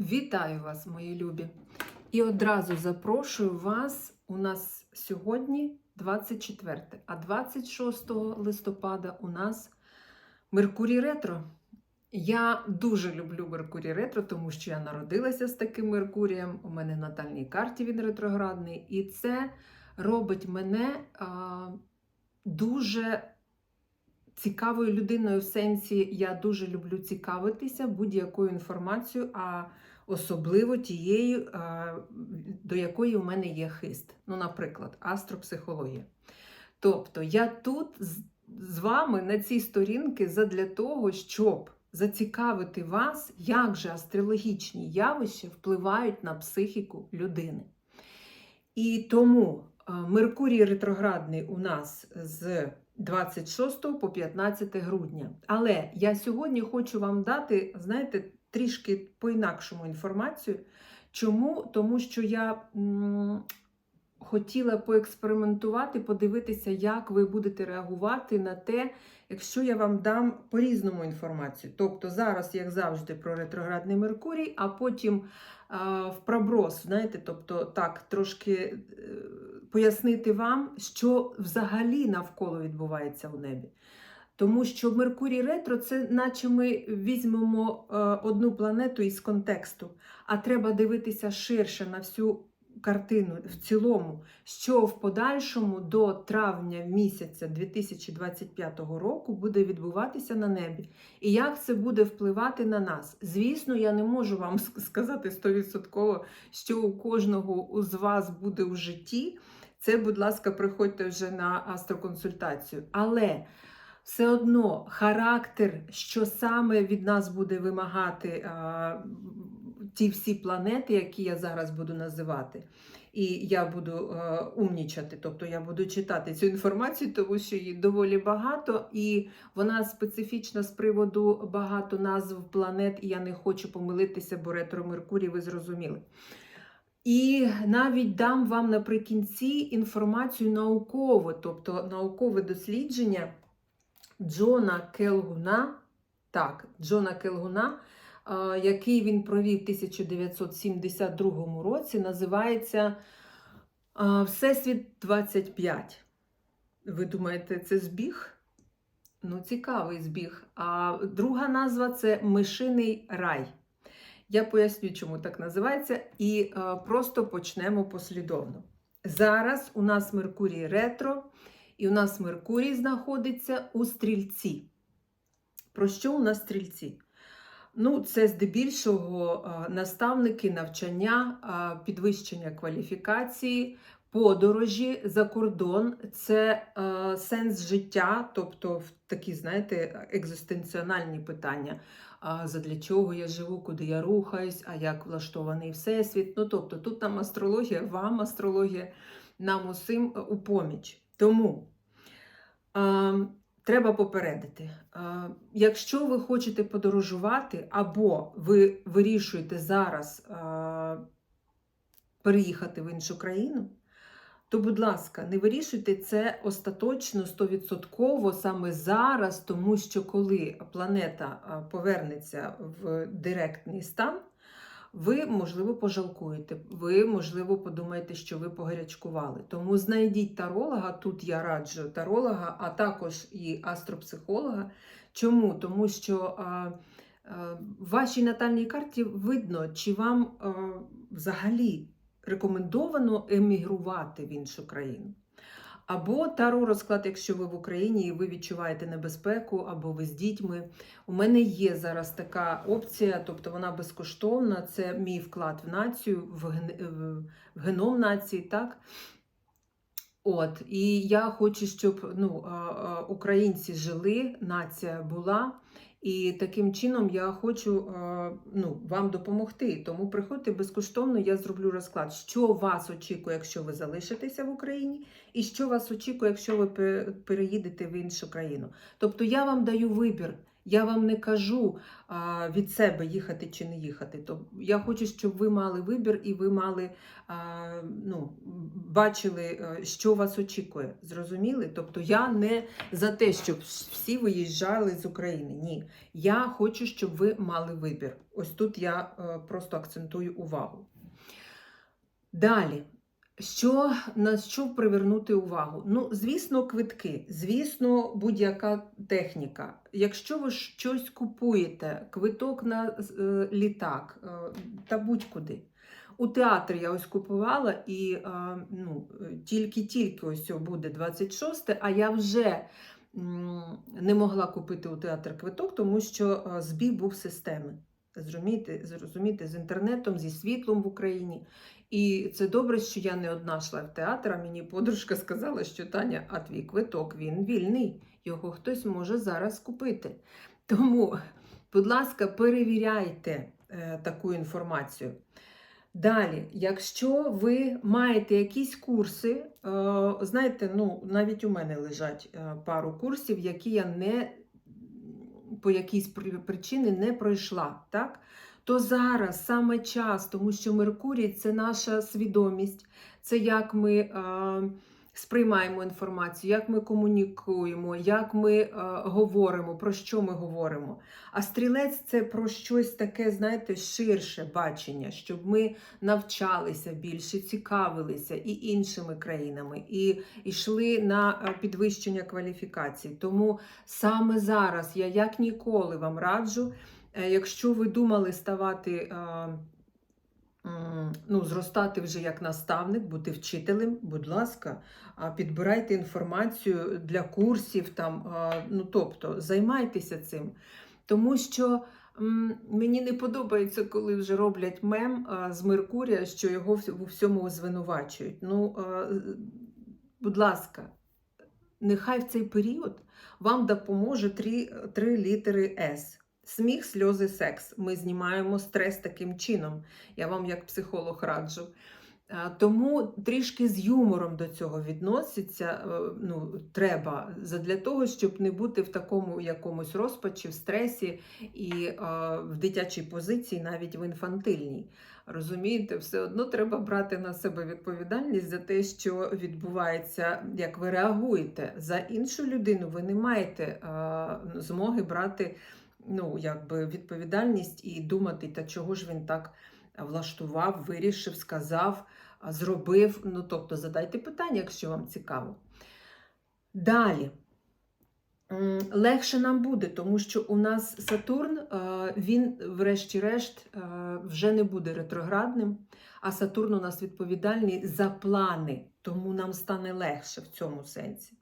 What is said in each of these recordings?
Вітаю вас, мої любі! І одразу запрошую вас. У нас сьогодні 24, а 26 листопада у нас Меркурій Ретро. Я дуже люблю Меркурій Ретро, тому що я народилася з таким Меркурієм. У мене в натальній карті він ретроградний, і це робить мене а, дуже цікавою людиною в сенсі, я дуже люблю цікавитися будь-якою інформацією, а особливо тією, до якої у мене є хист. Ну, наприклад, астропсихологія. Тобто я тут з, вами на цій сторінці задля того, щоб зацікавити вас, як же астрологічні явища впливають на психіку людини. І тому Меркурій ретроградний у нас з 26 по 15 грудня. Але я сьогодні хочу вам дати, знаєте, трішки по-інакшому інформацію. Чому? Тому що я м, хотіла поекспериментувати, подивитися, як ви будете реагувати на те, якщо я вам дам по-різному інформацію. Тобто зараз, як завжди, про ретроградний Меркурій, а потім а, в проброс, знаєте, тобто так, трошки е, пояснити вам, що взагалі навколо відбувається у небі. Тому що Меркурій ретро це наче ми візьмемо е, одну планету із контексту, а треба дивитися ширше на всю картину в цілому, що в подальшому до травня місяця 2025 року буде відбуватися на небі, і як це буде впливати на нас. Звісно, я не можу вам сказати 100%, що у кожного з вас буде в житті. Це, будь ласка, приходьте вже на астроконсультацію. Але все одно характер, що саме від нас буде вимагати а, ті всі планети, які я зараз буду називати. І я буду е, умнічати, тобто я буду читати цю інформацію, тому що її доволі багато, і вона специфічна з приводу багато назв планет, і я не хочу помилитися, бо ретро Меркурій, ви зрозуміли. І навіть дам вам наприкінці інформацію наукову, тобто наукове дослідження Джона Келгуна, так, Джона Келгуна, який він провів в 1972 році, називається Всесвіт 25. Ви думаєте, це збіг? Ну, цікавий збіг. А друга назва це Мишиний рай. Я поясню, чому так називається, і е, просто почнемо послідовно. Зараз у нас Меркурій ретро, і у нас Меркурій знаходиться у стрільці. Про що у нас стрільці? Ну, це здебільшого е, наставники, навчання, е, підвищення кваліфікації, подорожі за кордон, це е, сенс життя, тобто в такі, знаєте, екзистенціональні питання. А задля чого я живу, куди я рухаюсь, а як влаштований всесвіт. Ну, тобто, тут нам астрологія, вам астрологія, нам усім е, у поміч. Тому а, треба попередити, а, якщо ви хочете подорожувати, або ви вирішуєте зараз а, переїхати в іншу країну, то, будь ласка, не вирішуйте це остаточно, 100% саме зараз, тому що коли планета повернеться в директний стан, ви, можливо, пожалкуєте, ви, можливо, подумаєте, що ви погарячкували. Тому знайдіть таролога, тут я раджу таролога, а також і астропсихолога. Чому? Тому що а, а, в вашій натальній карті видно, чи вам а, взагалі рекомендовано емігрувати в іншу країну. Або таро розклад, якщо ви в Україні і ви відчуваєте небезпеку, або ви з дітьми. У мене є зараз така опція, тобто вона безкоштовна. Це мій вклад в націю, в ген- в геном нації, так? От, і я хочу, щоб ну, українці жили, нація була. І таким чином я хочу ну, вам допомогти. Тому приходьте безкоштовно, я зроблю розклад, що вас очікує, якщо ви залишитеся в Україні, і що вас очікує, якщо ви пе- переїдете в іншу країну. Тобто я вам даю вибір, Я вам не кажу а, від себе їхати чи не їхати. То я хочу, щоб ви мали вибір і ви мали а, ну, бачили, е, що вас очікує. Зрозуміли? Тобто я не за те, щоб всі виїжджали з України. Ні. Я хочу, щоб ви мали вибір. Ось тут я е, просто акцентую увагу. Далі. Що на що привернути увагу? Ну, звісно, квитки, звісно, будь-яка техніка. Якщо ви щось купуєте, квиток на е, літак е, та будь-куди. У театрі я ось купувала і е, ну, тільки-тільки ось буде 26, а я вже не могла купити у театр квиток, тому що е, збій був системи. Зрозумієте, з інтернетом, зі світлом в Україні. І це добре, що я не одна йшла в театр, а мені подружка сказала, що Таня, а твій квиток він вільний, його хтось може зараз купити. Тому, будь ласка, перевіряйте е, таку інформацію. Далі, якщо ви маєте якісь курси, е, знаєте, ну, навіть у мене лежать е, пару курсів, які я не по якійсь при- причині не пройшла, так? То зараз саме час, тому що Меркурій це наша свідомість, це як ми е, сприймаємо інформацію, як ми комунікуємо, як ми е, говоримо, про що ми говоримо. А стрілець це про щось таке, знаєте, ширше бачення, щоб ми навчалися більше, цікавилися і іншими країнами, і йшли на е, підвищення кваліфікації. Тому саме зараз я як ніколи вам раджу. Е, Якщо ви думали ставати, е, ну, зростати вже як наставник, бути вчителем, будь ласка, підбирайте інформацію для курсів, там, ну, тобто займайтеся цим. Тому що мені не подобається, коли вже роблять мем з Меркурія, що його у всьому звинувачують. Ну, будь ласка, нехай в цей період вам допоможе три, три літери С. Сміх, сльози, секс. Ми знімаємо стрес таким чином. Я вам як психолог раджу. Тому трішки з юмором до цього відноситься. е, Ну, треба для того, щоб не бути в такому якомусь розпачі, в стресі і е, в дитячій позиції, навіть в інфантильній. Розумієте, все одно треба брати на себе відповідальність за те, що відбувається, як ви реагуєте. За іншу людину ви не маєте е, змоги брати ну, якби відповідальність і думати, та чого ж він так влаштував, вирішив, сказав, зробив. Ну, тобто, задайте питання, якщо вам цікаво. Далі. Легше нам буде, тому що у нас Сатурн, е, він, врешті-решт, е, вже не буде ретроградним, а Сатурн у нас відповідальний за плани, тому нам стане легше в цьому сенсі.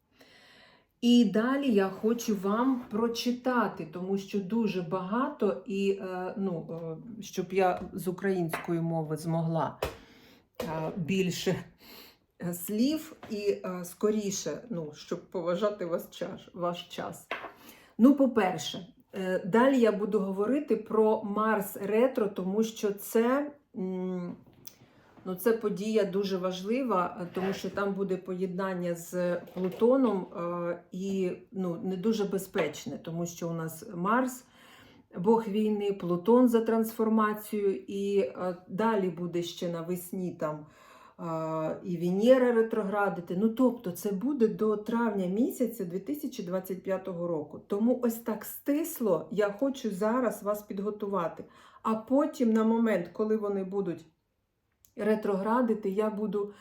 І далі я хочу вам прочитати, тому що дуже багато, і е, ну, е, щоб я з української мови змогла е, більше слів і скоріше, ну, щоб поважати вас час, ваш час. Ну, по-перше, далі я буду говорити про Марс Ретро, тому що це. Ну, це подія дуже важлива, е, тому що там буде поєднання з Плутоном е, і ну, не дуже безпечне, тому що у нас Марс, Бог війни, Плутон за трансформацію, і е, далі буде ще навесні там і Венера ретроградити. Ну, тобто, це буде до травня місяця 2025 року. Тому ось так стисло я хочу зараз вас підготувати. А потім, на момент, коли вони будуть ретроградити, я буду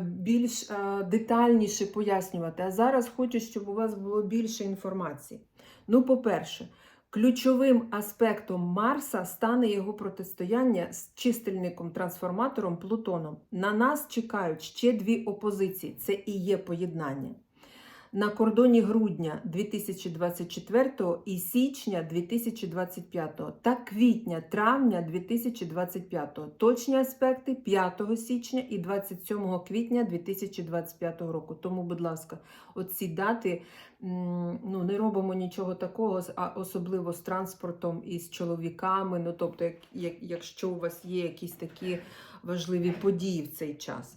більш детальніше пояснювати. А зараз хочу, щоб у вас було більше інформації. Ну, по-перше, ключовим аспектом Марса стане його протистояння з чистильником-трансформатором Плутоном. На нас чекають ще дві опозиції. Це і є поєднання. На кордоні грудня 2024 і січня 2025 та квітня травня 2025. Точні аспекти 5 січня і 27 квітня 2025 року. Тому, будь ласка, оці дати ну, не робимо нічого такого, а особливо з транспортом і з чоловіками. Ну, тобто, як, якщо у вас є якісь такі важливі події в цей час.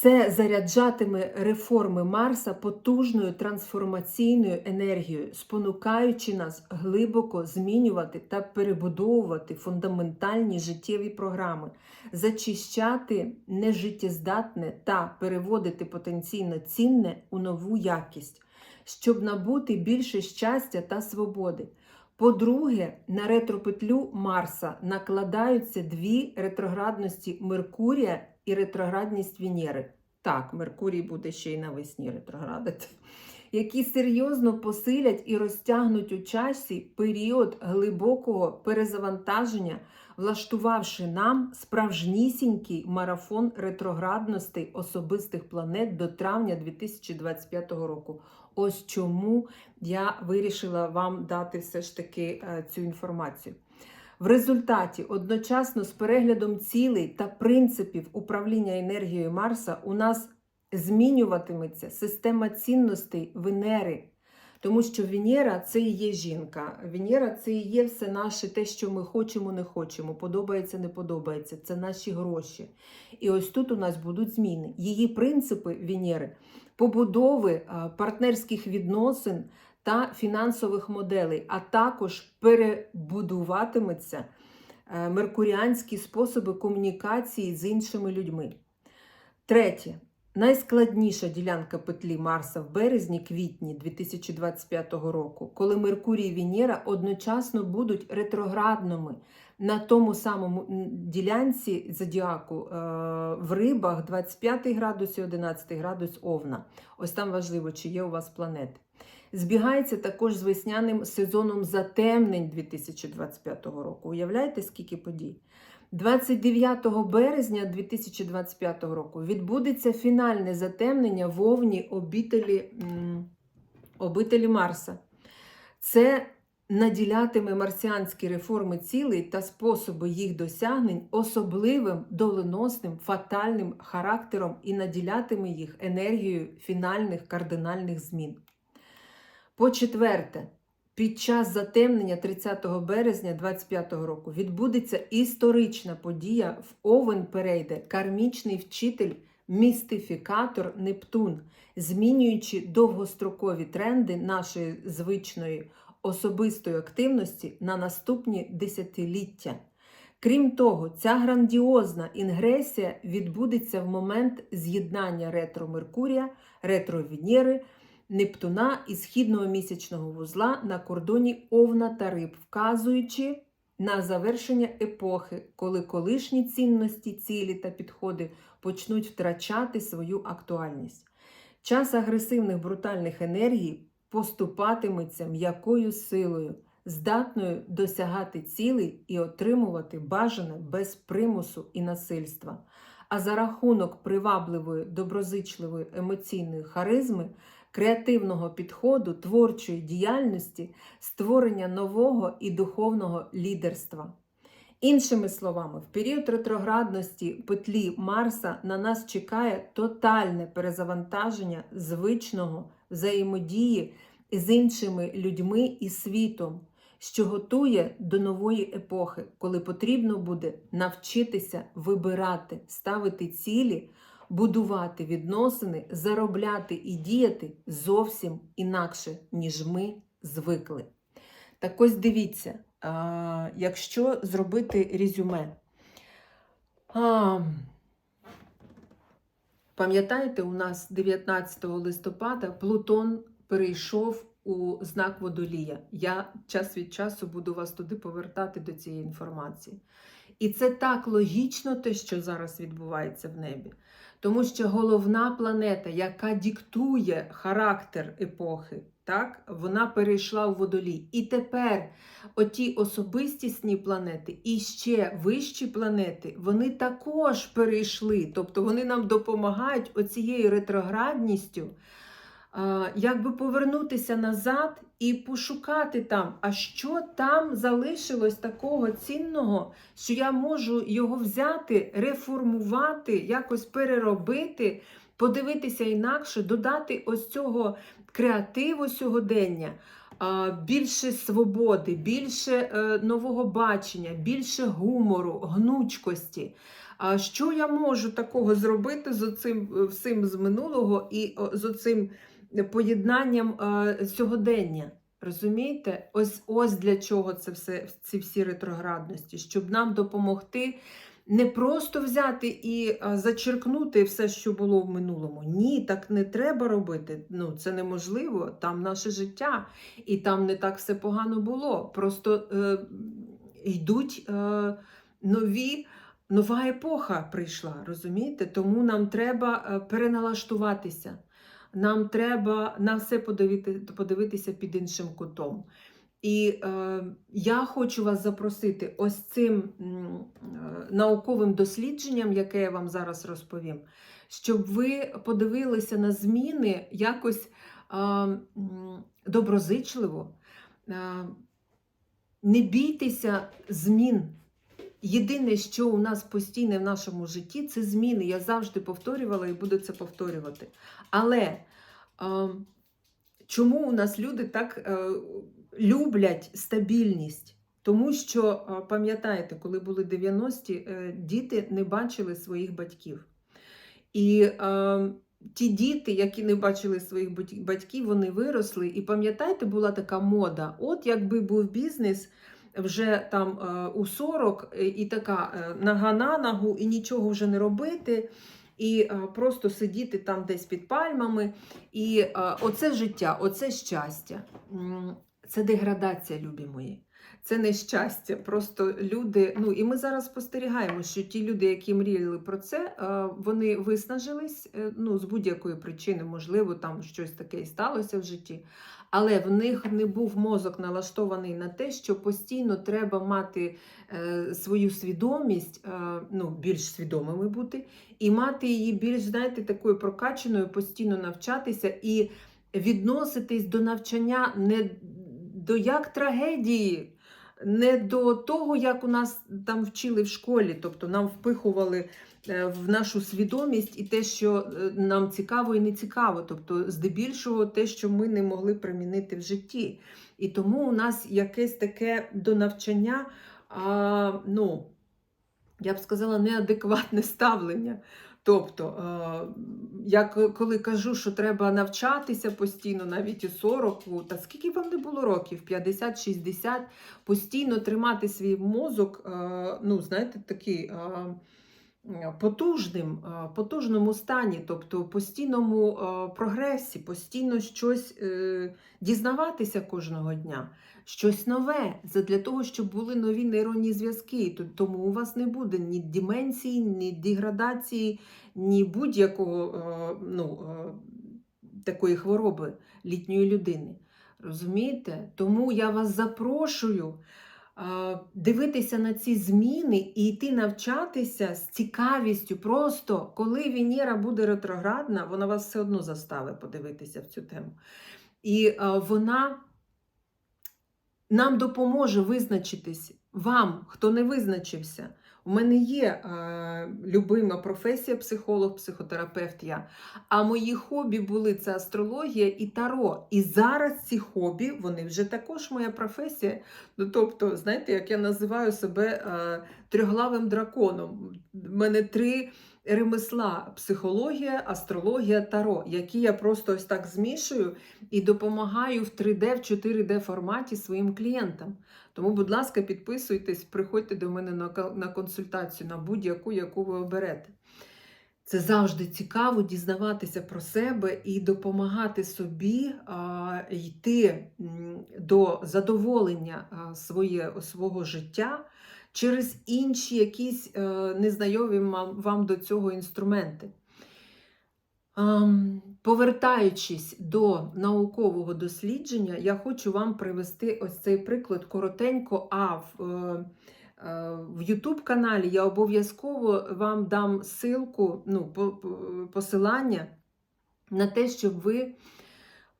Це заряджатиме реформи Марса потужною трансформаційною енергією, спонукаючи нас глибоко змінювати та перебудовувати фундаментальні життєві програми, зачищати нежиттєздатне та переводити потенційно цінне у нову якість, щоб набути більше щастя та свободи. По-друге, на ретропетлю Марса накладаються дві ретроградності Меркурія і ретроградність Венери. Так, Меркурій буде ще й навесні ретроградити, які серйозно посилять і розтягнуть у часі період глибокого перезавантаження, влаштувавши нам справжнісінький марафон ретроградностей особистих планет до травня 2025 року. Ось чому я вирішила вам дати все ж таки е, цю інформацію. В результаті, одночасно з переглядом цілей та принципів управління енергією Марса, у нас змінюватиметься система цінностей Венери. Тому що Венера це і є жінка. Венера це і є все наше, те, що ми хочемо, не хочемо, подобається, не подобається. Це наші гроші. І ось тут у нас будуть зміни. Її принципи Венери побудови партнерських відносин та фінансових моделей, а також перебудуватиметься е, меркуріанські способи комунікації з іншими людьми. Третє. Найскладніша ділянка петлі Марса в березні-квітні 2025 року, коли Меркурій і Венера одночасно будуть ретроградними на тому самому ділянці зодіаку е, в рибах 25 градус і 11 градус Овна. Ось там важливо, чи є у вас планети. Збігається також з весняним сезоном затемнень 2025 року. Уявляєте, скільки подій? 29 березня 2025 року відбудеться фінальне затемнення в Овні обителі, обителі Марса. Це наділятиме марсіанські реформи цілей та способи їх досягнень особливим, доленосним, фатальним характером і наділятиме їх енергією фінальних кардинальних змін. По четверте, під час затемнення 30 березня 2025 року відбудеться історична подія. В Овен перейде кармічний вчитель, містифікатор Нептун, змінюючи довгострокові тренди нашої звичної особистої активності на наступні десятиліття. Крім того, ця грандіозна інгресія відбудеться в момент з'єднання ретро Меркурія, ретро Венери, Нептуна і східного місячного вузла на кордоні Овна та Риб, вказуючи на завершення епохи, коли колишні цінності, цілі та підходи почнуть втрачати свою актуальність. Час агресивних брутальних енергій поступатиметься м'якою силою, здатною досягати цілей і отримувати бажане без примусу і насильства. А за рахунок привабливої, доброзичливої емоційної харизми, креативного підходу, творчої діяльності, створення нового і духовного лідерства. Іншими словами, в період ретроградності петлі Марса на нас чекає тотальне перезавантаження звичного взаємодії з іншими людьми і світом, що готує до нової епохи, коли потрібно буде навчитися вибирати, ставити цілі, будувати відносини, заробляти і діяти зовсім інакше, ніж ми звикли. Так ось дивіться, якщо зробити резюме. Пам'ятаєте, у нас 19 листопада Плутон перейшов у знак водолія. Я час від часу буду вас туди повертати до цієї інформації. І це так логічно, те, що зараз відбувається в небі. Тому що головна планета, яка диктує характер епохи, так, вона перейшла у водолій. І тепер оті особистісні планети і ще вищі планети, вони також перейшли. Тобто вони нам допомагають оцією ретроградністю якби повернутися назад і пошукати там, а що там залишилось такого цінного, що я можу його взяти, реформувати, якось переробити, подивитися інакше, додати ось цього креативу сьогодення, більше свободи, більше е, нового бачення, більше гумору, гнучкості. Що я можу такого зробити з оцим е, всім з минулого і з оцим поєднанням е, сьогодення? Розумієте? Ось ось для чого це все, ці всі ретроградності, щоб нам допомогти не просто взяти і а, зачеркнути все, що було в минулому. Ні, так не треба робити. Ну, це неможливо. Там наше життя, і там не так все погано було. Просто е, йдуть е, нові. Нова епоха прийшла, розумієте? Тому нам треба е, переналаштуватися. Нам треба на все подивити, подивитися під іншим кутом. І е, я хочу вас запросити ось цим е, науковим дослідженням, яке я вам зараз розповім, щоб ви подивилися на зміни якось е, доброзичливо. Е, не бійтеся змін. Єдине, що у нас постійне в нашому житті, це зміни. Я завжди повторювала і буду це повторювати. Але е, чому у нас люди так е, люблять стабільність? Тому що, е, пам'ятаєте, коли були 90-ті, е, діти не бачили своїх батьків. І е, ті діти, які не бачили своїх батьків, вони виросли. І пам'ятаєте, була така мода: от якби був бізнес вже там е, у 40 е, і така е, нога на ногу, і нічого вже не робити. І просто сидіти там десь під пальмами. І оце життя, оце щастя. Це деградація, любі мої. Це не щастя. Просто люди. Ну і ми зараз спостерігаємо, що ті люди, які мріяли про це, вони виснажились ну, з будь-якої причини, можливо, там щось таке і сталося в житті. Але в них не був мозок налаштований на те, що постійно треба мати е, свою свідомість, е, ну, більш свідомими бути, і мати її більш, знаєте, такою прокаченою, постійно навчатися і відноситись до навчання не до як трагедії, не до того, як у нас там вчили в школі, тобто нам впихували в нашу свідомість і те, що е, нам цікаво і не цікаво, тобто здебільшого те, що ми не могли примінити в житті. І тому у нас якесь таке до навчання, а, ну, я б сказала, неадекватне ставлення. Тобто, е, я коли кажу, що треба навчатися постійно, навіть у 40, у- та скільки вам не було років, 50-60, постійно тримати свій мозок, е, ну, знаєте, такий е, е, потужним, е, потужному стані, тобто постійному е, прогресі, постійно щось е, дізнаватися кожного дня, щось нове, для того, щоб були нові нейронні зв'язки. Тому у вас не буде ні деменції, ні деградації, ні будь-якого ну, такої хвороби літньої людини. Розумієте? Тому я вас запрошую дивитися на ці зміни і йти навчатися з цікавістю. Просто коли Венера буде ретроградна, вона вас все одно заставить подивитися в цю тему. І е, вона нам допоможе визначитись вам, хто не визначився. У мене є е, любима професія психолог, психотерапевт. Я. А мої хобі були це астрологія і таро. І зараз ці хобі, вони вже також моя професія. Ну, тобто, знаєте, як я називаю себе е, трьохглавим драконом. У мене три ремесла: психологія, астрологія, таро, які я просто ось так змішую і допомагаю в 3D, в 4D форматі своїм клієнтам. Тому, будь ласка, підписуйтесь, приходьте до мене на консультацію, на будь-яку, яку ви оберете. Це завжди цікаво дізнаватися про себе і допомагати собі а, йти до задоволення своє, свого життя через інші якісь е, незнайомі вам до цього інструменти. Ам, Повертаючись до наукового дослідження, я хочу вам привести ось цей приклад коротенько, а в, е, е, в YouTube каналі я обов'язково вам дам ссылку, ну, по- по- посилання на те, щоб ви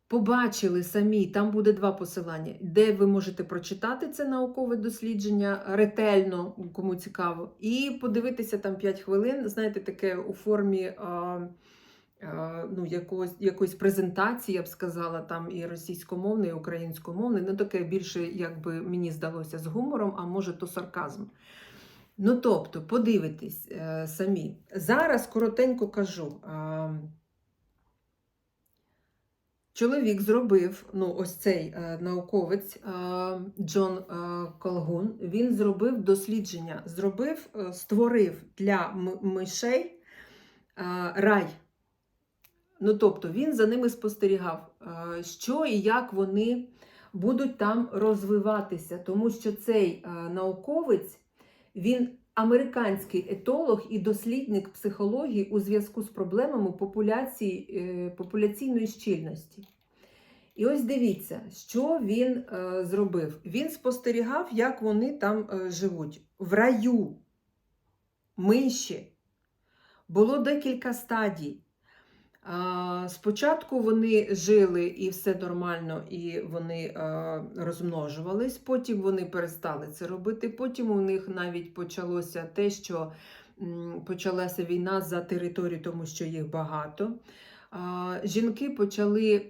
побачили самі, там буде два посилання, де ви можете прочитати це наукове дослідження ретельно, кому цікаво, і подивитися там 5 хвилин, знаєте, таке у формі. а, е, ну, якогось, якоїсь презентації, я б сказала, там і російськомовний, і українськомовний. Ну, таке більше, якби мені здалося, з гумором, а може, то сарказм. Ну, тобто, подивитесь е, самі. Зараз коротенько кажу. Чоловік зробив, ну ось цей е, науковець Джон е, Колгун, він зробив дослідження, зробив, створив для мишей рай. Ну, тобто він за ними спостерігав, е, що і як вони будуть там розвиватися, тому що цей е, науковець, він американський етолог і дослідник психології у зв'язку з проблемами популяції, е, популяційної щільності. І ось дивіться, що він зробив. Він спостерігав, як вони там живуть. В раю миші було декілька стадій. Спочатку вони жили і все нормально, і вони розмножувались, потім вони перестали це робити. Потім у них навіть почалося те, що почалася війна за територію, тому що їх багато. Жінки почали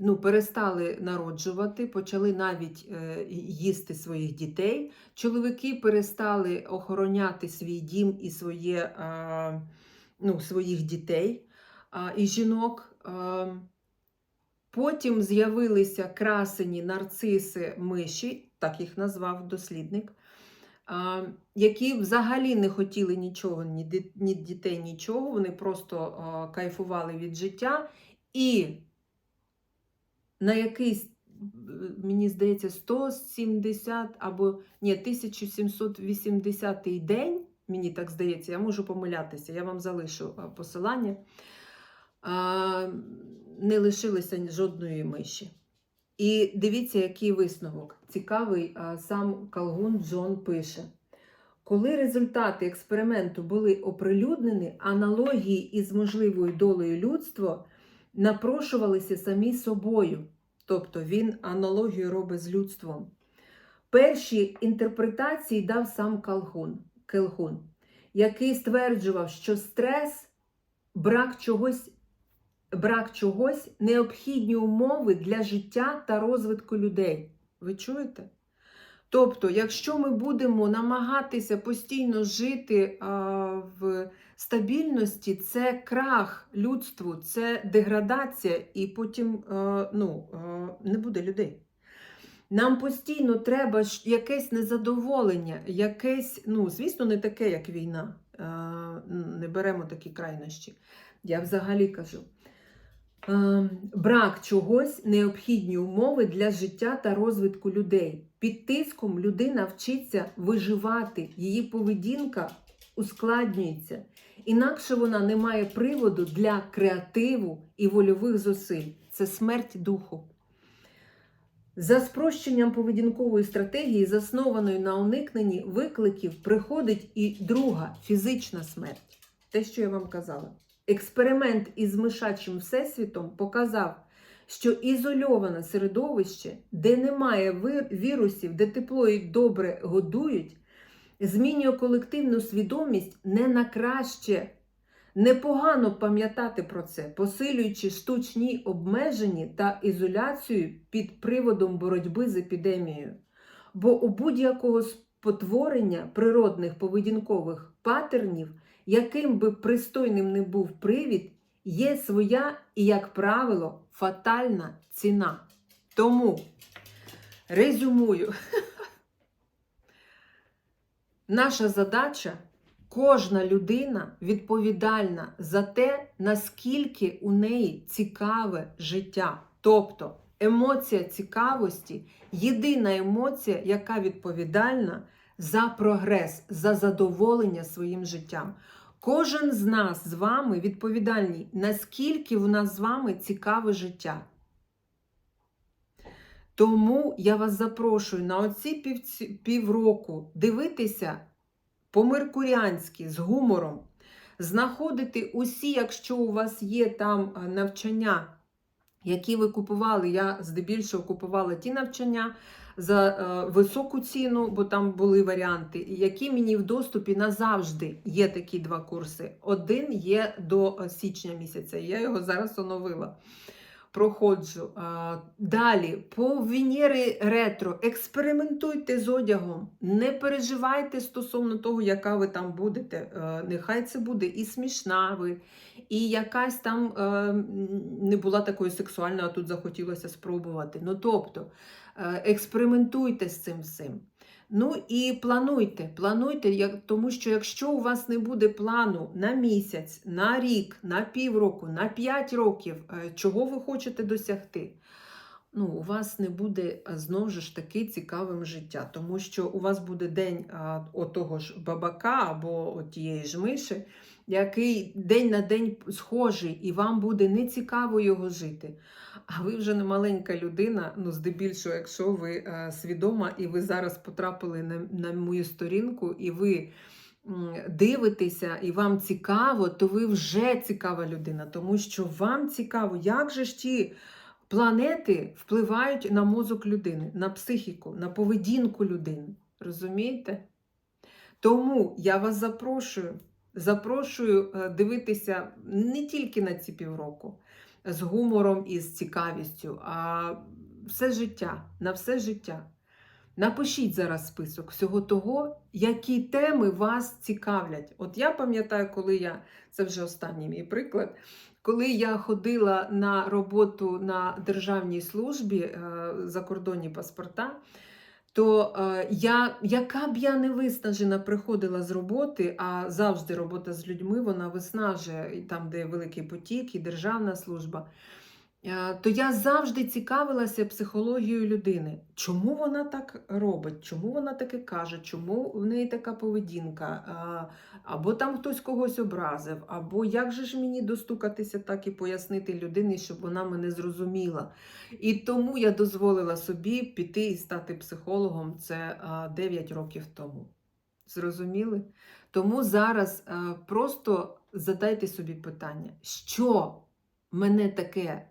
ну, перестали народжувати, почали навіть е, їсти своїх дітей. Чоловіки перестали охороняти свій дім і своє, ну, своїх дітей і жінок. Потім з'явилися красені нарциси миші, так їх назвав дослідник, які взагалі не хотіли нічого, ні дітей, нічого. Вони просто кайфували від життя. І на якийсь, мені здається, 170 або ні, 1780 день, мені так здається, я можу помилятися, я вам залишу посилання а, не лишилося жодної миші. І дивіться, який висновок. Цікавий а, сам Калгун Джон пише. Коли результати експерименту були оприлюднені, аналогії із можливою долею людства напрошувалися самі собою. Тобто він аналогію робить з людством. Перші інтерпретації дав сам Калгун, Келгун, який стверджував, що стрес, брак чогось брак чогось необхідні умови для життя та розвитку людей. Ви чуєте? Тобто, якщо ми будемо намагатися постійно жити а, в стабільності, це крах людству, це деградація, і потім а, ну, а, не буде людей. Нам постійно треба якесь незадоволення, якесь, ну, звісно, не таке, як війна. А, не беремо такі крайнощі. Я взагалі кажу. Е, брак чогось необхідні умови для життя та розвитку людей. Під тиском людина вчиться виживати, її поведінка ускладнюється. Інакше вона не має приводу для креативу і вольових зусиль. Це смерть духу. За спрощенням поведінкової стратегії, заснованої на уникненні викликів, приходить і друга фізична смерть. Те, що я вам казала. Експеримент із мишачим всесвітом показав, що ізольоване середовище, де немає вірусів, де тепло і добре годують, змінює колективну свідомість не на краще. Непогано пам'ятати про це, посилюючи штучні обмеження та ізоляцію під приводом боротьби з епідемією. Бо у будь-якого спотворення природних поведінкових патернів яким би пристойним не був привід, є своя і, як правило, фатальна ціна. Тому резюмую. Наша задача кожна людина відповідальна за те, наскільки у неї цікаве життя. Тобто емоція цікавості єдина емоція, яка відповідальна за прогрес, за задоволення своїм життям. Кожен з нас з вами відповідальний, наскільки в нас з вами цікаве життя. Тому я вас запрошую на оці пів, півроку дивитися по-меркуріанськи, з гумором, знаходити усі, якщо у вас є там навчання, які ви купували, я здебільшого купувала ті навчання за е, високу ціну, бо там були варіанти, які мені в доступі назавжди є такі два курси. Один є до е, січня місяця. Я його зараз оновила. Проходжу. А, Далі, по Венери ретро, експериментуйте з одягом, не переживайте стосовно того, яка ви там будете. Е, Нехай це буде і смішна ви, і якась там е, не була такою сексуальною, а тут захотілося спробувати. Ну, тобто, е, експериментуйте з цим всім. Ну і плануйте, плануйте, як- тому що якщо у вас не буде плану на місяць, на рік, на півроку, на 5 років, е, чого ви хочете досягти, ну, у вас не буде знову ж таки цікавим життя, тому що у вас буде день отого ж бабака або тієї ж миші, який день на день схожий, і вам буде нецікаво його жити. А ви вже не маленька людина, ну здебільшого, якщо ви е, свідома і ви зараз потрапили на, на мою сторінку, і ви дивитеся, і вам цікаво, то ви вже цікава людина, тому що вам цікаво, як же ж ті планети впливають на мозок людини, на психіку, на поведінку людини. Розумієте? Тому я вас запрошую, запрошую е, дивитися не тільки на ці півроку з гумором і з цікавістю, а все життя, на все життя. Напишіть зараз список всього того, які теми вас цікавлять. От я пам'ятаю, коли я, це вже останній мій приклад, коли я ходила на роботу на державній службі е, закордонні паспорта, то е, я, яка б я не виснажена приходила з роботи, а завжди робота з людьми вона виснажує, там, де великий потік, і державна служба, то я завжди цікавилася психологією людини. Чому вона так робить? Чому вона таке каже? Чому в неї така поведінка? Або там хтось когось образив, або як же ж мені достукатися так і пояснити людині, щоб вона мене зрозуміла. І тому я дозволила собі піти і стати психологом це 9 років тому. Зрозуміли? Тому зараз просто задайте собі питання, що мене таке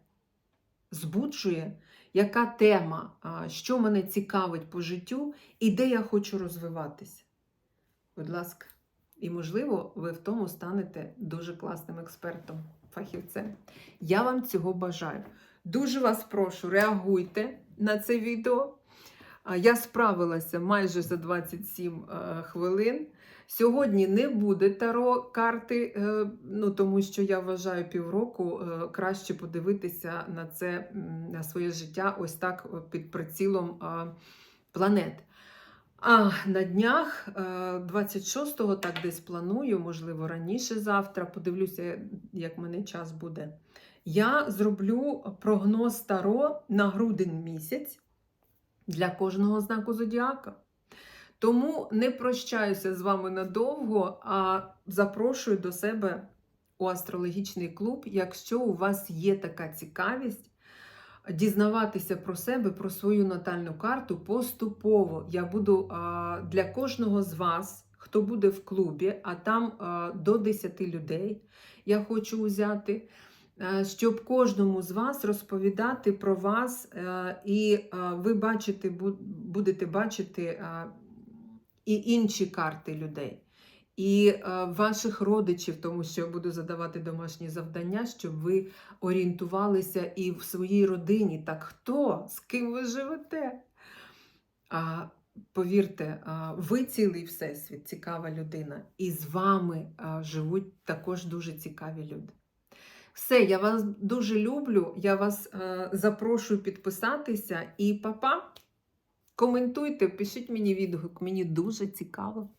збуджує, яка тема, що мене цікавить по життю і де я хочу розвиватися. Будь ласка. І, можливо, ви в тому станете дуже класним експертом, фахівцем. Я вам цього бажаю. Дуже вас прошу, реагуйте на це відео. Я справилася майже за 27 е, хвилин. Сьогодні не буде таро карти, е, ну тому що я вважаю півроку е, краще подивитися на це на своє життя ось так е, під прицілом планет. А на днях, е, 26-го, так десь планую, можливо, раніше завтра, подивлюся, як мене час буде. Я зроблю прогноз Таро на грудень місяць для кожного знаку зодіака. Тому не прощаюся з вами надовго, а запрошую до себе у астрологічний клуб, якщо у вас є така цікавість дізнаватися про себе, про свою натальну карту поступово. Я буду для кожного з вас, хто буде в клубі, а там до 10 людей я хочу узяти. е, Щоб кожному з вас розповідати про вас, е, і ви бачите, будете бачити і інші карти людей, і е, ваших родичів, тому що я буду задавати домашні завдання, щоб ви орієнтувалися і в своїй родині. Так хто, з ким ви живете? А, повірте, ви цілий всесвіт, цікава людина, і з вами живуть також дуже цікаві люди. Все, я вас дуже люблю. Я вас е, запрошую підписатися і папа. Коментуйте, пишіть мені відгук, мені дуже цікаво.